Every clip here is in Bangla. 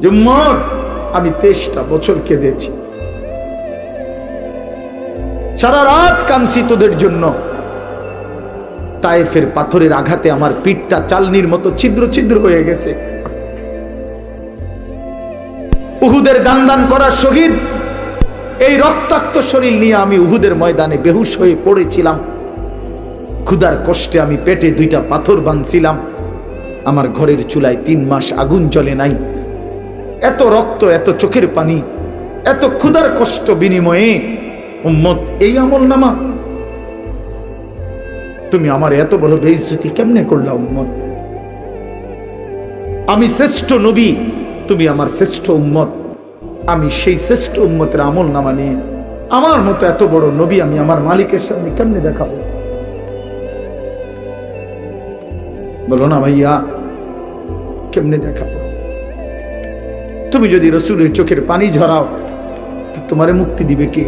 যে উম্মত আমি তেইশটা বছর কেঁদেছি। সারা রাত কানছি তোদের জন্য। তায়েফের পাথরের আঘাতে আমার পিঠটা চালনির মতো ছিদ্র ছিদ্র হয়ে গেছে। উহুদের দান দান করার শহীদ, এই রক্তাক্ত শরীর নিয়ে আমি উহুদের ময়দানে বেহুশ হয়ে পড়েছিলাম। ক্ষুধার কষ্টে আমি পেটে দুইটা পাথর বাঁধছিলাম। আমার ঘরের চুলায় তিন মাস আগুন জ্বলে নাই। এত রক্ত, এত চোখের পানি, এত ক্ষুধার কষ্ট বিনিময়ে উম্মত এই আমল নামা। তুমি আমার এত বড় বেইজ্জতি কেমনে করলা উম্মত? আমি শ্রেষ্ঠ নবী, তুমি আমার শ্রেষ্ঠ উম্মত। আমি সেই শ্রেষ্ঠ উম্মতের আমল নামা নিয়ে আমার মতো এত বড় নবী আমি আমার মালিকের সামনে কেমনে দেখাবো? বলো না ভাইয়া, কেমনে দেখাবো? তুমি যদি রসুলের চোখের পানি ঝরাও, তো তোমারে মুক্তি দিবে কে?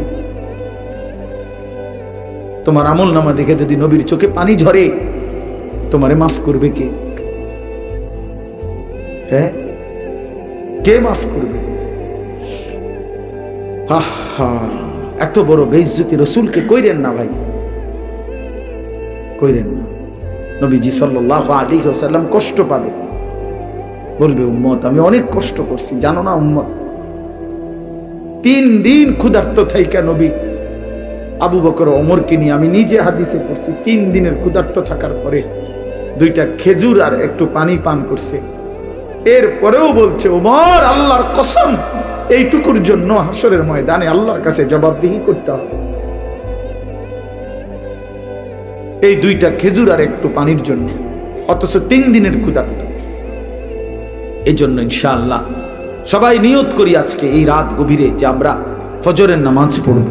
তোমার আমল নামা দেখে যদি নবীর চোখে পানি ঝরে, তোমারে মাফ করবে কে? হ্যাঁ? কে মাফ করবে? এত বড় বেইজ্জতি রসুলকে কইরেন না ভাই। কইরেন না। নবীজি সাল্লাহ আলী সাল্লাম কষ্ট পাবে। বলবে, উম্মত, আমি অনেক কষ্ট করছি, জানো না উম্মত? তিন দিন ক্ষুধার্ত থাইকা নবী আবু বকর ওমরকে নিয়ে আমি নিজে হাদিসে করছি তিন দিনের ক্ষুধার্ত থাকার পরে দুইটা খেজুর আর একটু পানি পান করছে। এরপরেও বলছে ওমর আল্লাহর কসম, এইটুকুর জন্য হাসরের ময়দানে আল্লাহর কাছে জবাবদিহি করতে হবে। এই দুইটা খেজুর আর একটু পানির জন্য, অথচ তিন দিনের ক্ষুধার্ত। এই জন্য ইনশাআল্লাহ সবাই নিয়ত করি আজকে এই রাত গভীরে যে আমরা ফজরের নামাজ পড়ব।